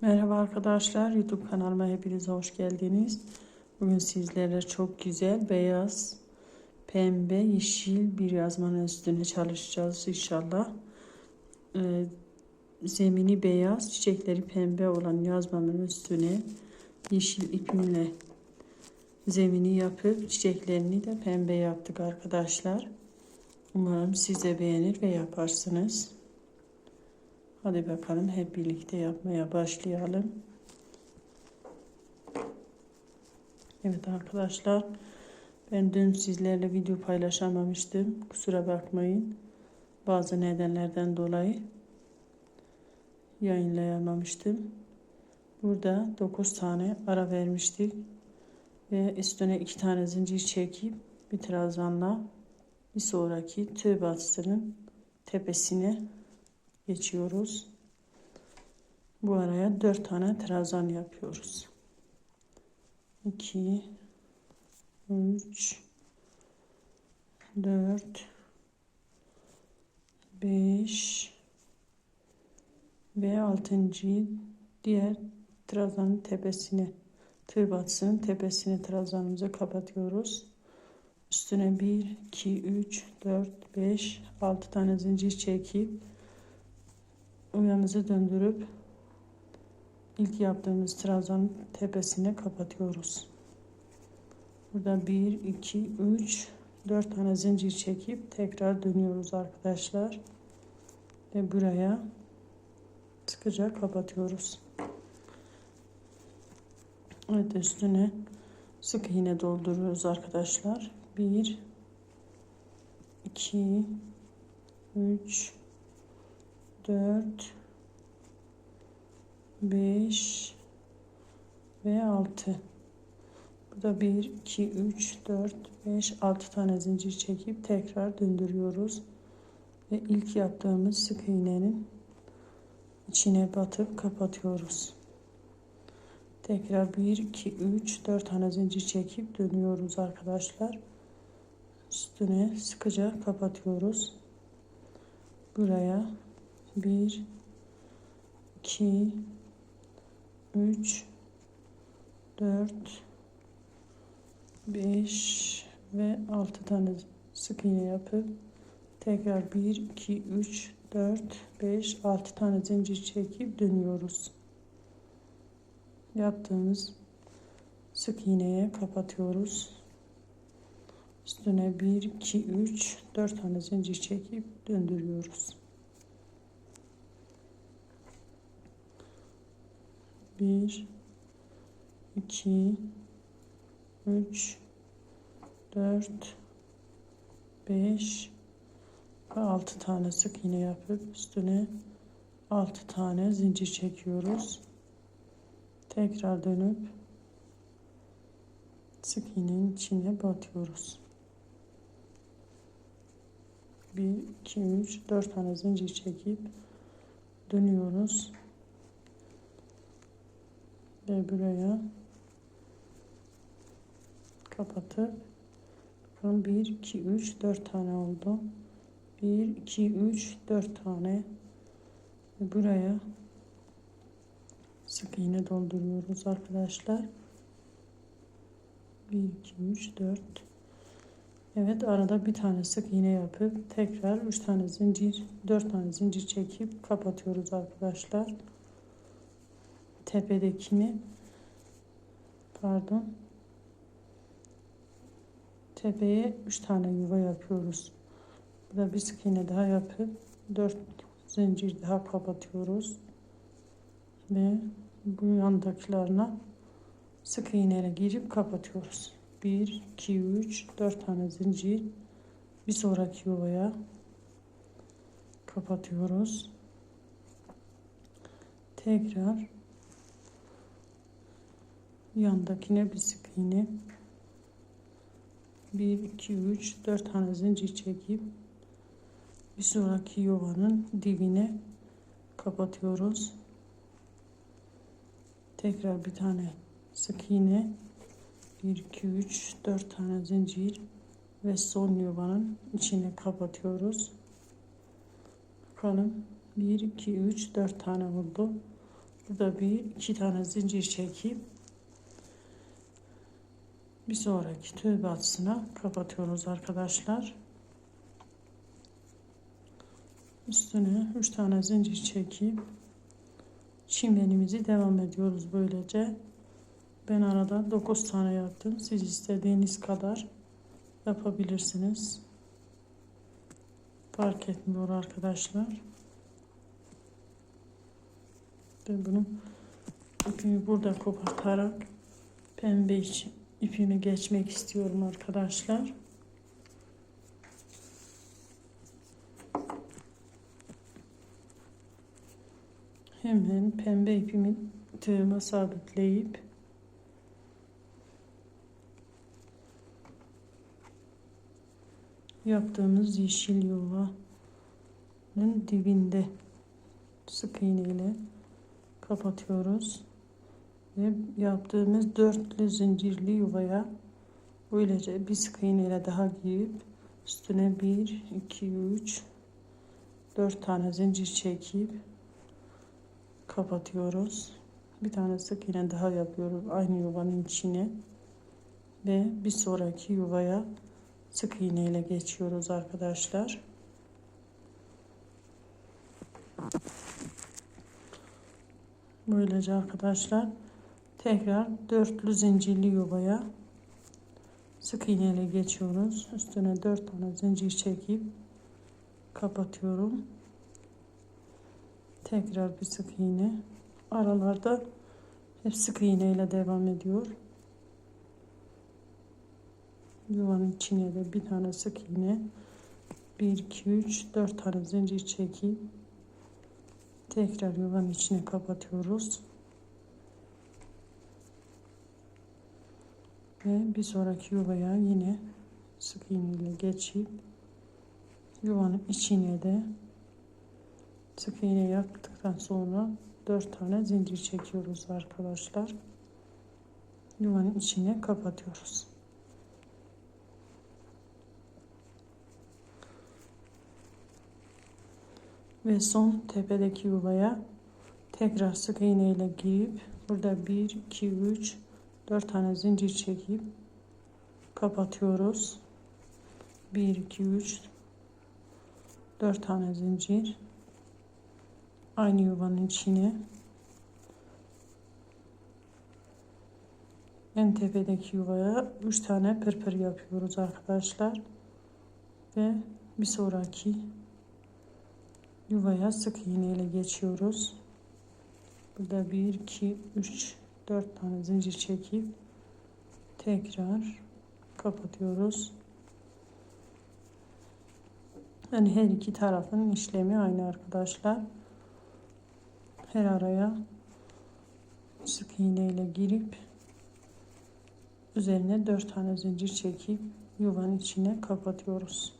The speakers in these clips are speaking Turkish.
Merhaba arkadaşlar, YouTube kanalıma hepiniz hoş geldiniz. Bugün sizlerle çok güzel beyaz, pembe, yeşil bir yazmanın üstüne çalışacağız inşallah. Ee, zemini beyaz, çiçekleri pembe olan yazmamın üstüne yeşil ipimle zemini yapıp çiçeklerini de pembe yaptık arkadaşlar. Umarım siz de beğenir ve yaparsınız. Hadi bakalım hep birlikte yapmaya başlayalım. Evet arkadaşlar ben dün sizlerle video paylaşamamıştım. Kusura bakmayın. Bazı nedenlerden dolayı yayınlayamamıştım. Burada 9 tane ara vermiştik. Ve üstüne 2 tane zincir çekip bir trabzanla bir sonraki tığ bastırın tepesine geçiyoruz. Bu araya 4 tane trabzan yapıyoruz. 2 3 4 5 ve 6. diğer trabzanın tepesine tığ batısının tepesine trabzanımızı kapatıyoruz. Üstüne 1 2 3 4 5 6 tane zincir çekip uyamızı döndürüp ilk yaptığımız trabzanın tepesine kapatıyoruz. Burada 1, 2, 3, 4 tane zincir çekip tekrar dönüyoruz arkadaşlar. Ve buraya sıkıca kapatıyoruz. Evet üstüne sık iğne dolduruyoruz arkadaşlar. 1 2 3 4 5 ve 6 bu da 1 2 3 4 5 6 tane zincir çekip tekrar döndürüyoruz. Ve ilk yaptığımız sık iğnenin içine batıp kapatıyoruz. Tekrar 1 2 3 4 tane zincir çekip dönüyoruz arkadaşlar. Üstüne sıkıca kapatıyoruz. Buraya 1 2 3 4 5 ve 6 tane sık iğne yapıp tekrar 1 2 3 4 5 6 tane zincir çekip dönüyoruz. Yaptığımız sık iğneye kapatıyoruz. Üstüne 1 2 3 4 tane zincir çekip döndürüyoruz. 1 2 3 4 5 ve 6 tane sık iğne yapıp üstüne 6 tane zincir çekiyoruz. Tekrar dönüp sık iğnenin içine batıyoruz. 1 2 3 4 tane zincir çekip dönüyoruz ve buraya kapatıp bakalım 1 2 3 4 tane oldu. 1 2 3 4 tane. Ve buraya sık iğne dolduruyoruz arkadaşlar. 1 2 3 4 Evet arada bir tane sık iğne yapıp tekrar 3 tane zincir 4 tane zincir çekip kapatıyoruz arkadaşlar tepedekini pardon tepeye 3 tane yuva yapıyoruz. Burada bir sık iğne daha yapıp 4 zincir daha kapatıyoruz. Ve bu yandakilerine sık iğneyle girip kapatıyoruz. 1 2 3 4 tane zincir bir sonraki yuvaya kapatıyoruz. Tekrar yandakine bir sık iğne 1 2 3 4 tane zincir çekip bir sonraki yuvanın dibine kapatıyoruz. Tekrar bir tane sık iğne 1 2 3 4 tane zincir ve son yuvanın içine kapatıyoruz. Bakalım. 1 2 3 4 tane oldu. Burada bir iki tane zincir çekip bir sonraki tığ batısına kapatıyoruz arkadaşlar. Üstüne 3 tane zincir çekip çimlenimizi devam ediyoruz böylece. Ben arada 9 tane yaptım. Siz istediğiniz kadar yapabilirsiniz. Fark etmiyor arkadaşlar. Ben bunu ipimi burada kopartarak pembe için ipimi geçmek istiyorum arkadaşlar. Hemen pembe ipimi tığıma sabitleyip yaptığımız yeşil yuvanın dibinde sık iğne ile kapatıyoruz yaptığımız dörtlü zincirli yuvaya böylece bir sık iğne ile daha girip üstüne 1 2 3 4 tane zincir çekip kapatıyoruz. Bir tane sık iğne daha yapıyoruz aynı yuvanın içine ve bir sonraki yuvaya sık iğne ile geçiyoruz arkadaşlar. Böylece arkadaşlar tekrar dörtlü zincirli yuvaya sık iğne ile geçiyoruz. Üstüne dört tane zincir çekip kapatıyorum. Tekrar bir sık iğne. Aralarda hep sık iğne ile devam ediyor. Yuvanın içine de bir tane sık iğne. 1 2 3 4 tane zincir çekip tekrar yuvanın içine kapatıyoruz. Ve bir sonraki yuvaya yine sık iğne ile geçip yuvanın içine de sık iğne yaptıktan sonra 4 tane zincir çekiyoruz arkadaşlar. Yuvanın içine kapatıyoruz. Ve son tepedeki yuvaya tekrar sık iğne ile girip burada 1 2 3 4 tane zincir çekip kapatıyoruz. 1 2 3 4 tane zincir. Aynı yuvanın içine. En tepedeki yuvaya 3 tane pırpır yapıyoruz arkadaşlar. Ve bir sonraki yuvaya sık iğne ile geçiyoruz. Burada 1 2 3 4 tane zincir çekip tekrar kapatıyoruz yani her iki tarafın işlemi aynı arkadaşlar her araya sık iğne ile girip üzerine 4 tane zincir çekip yuvanın içine kapatıyoruz.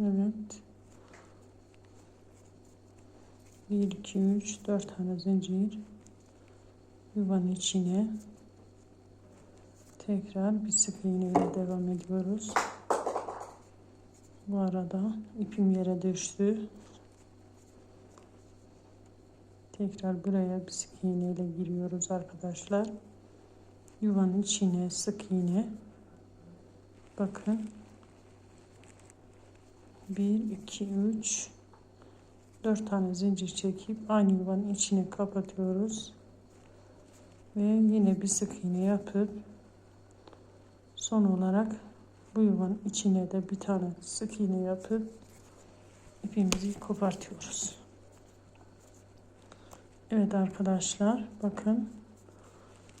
Evet. 1 2 3 4 tane zincir yuvanın içine tekrar bir sık iğne ile devam ediyoruz. Bu arada ipim yere düştü. Tekrar buraya bir sık iğne ile giriyoruz arkadaşlar. Yuvanın içine sık iğne. Bakın. 1 2 3 4 tane zincir çekip aynı yuvanın içine kapatıyoruz. Ve yine bir sık iğne yapıp son olarak bu yuvanın içine de bir tane sık iğne yapıp ipimizi kopartıyoruz. Evet arkadaşlar bakın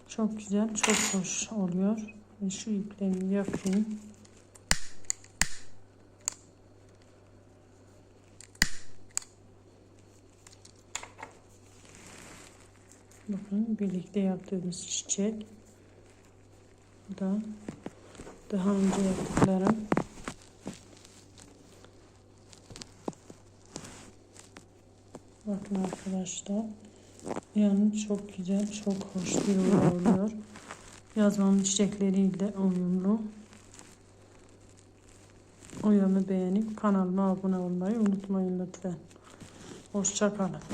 çok güzel çok hoş oluyor. Ve şu iplerimi yapayım. Bakın birlikte yaptığımız çiçek. Bu da daha önce yaptıklarım. Bakın arkadaşlar. Yani çok güzel, çok hoş bir ürün oluyor. Yazmanın çiçekleriyle uyumlu. Uyumu beğenip kanalıma abone olmayı unutmayın lütfen. Hoşçakalın.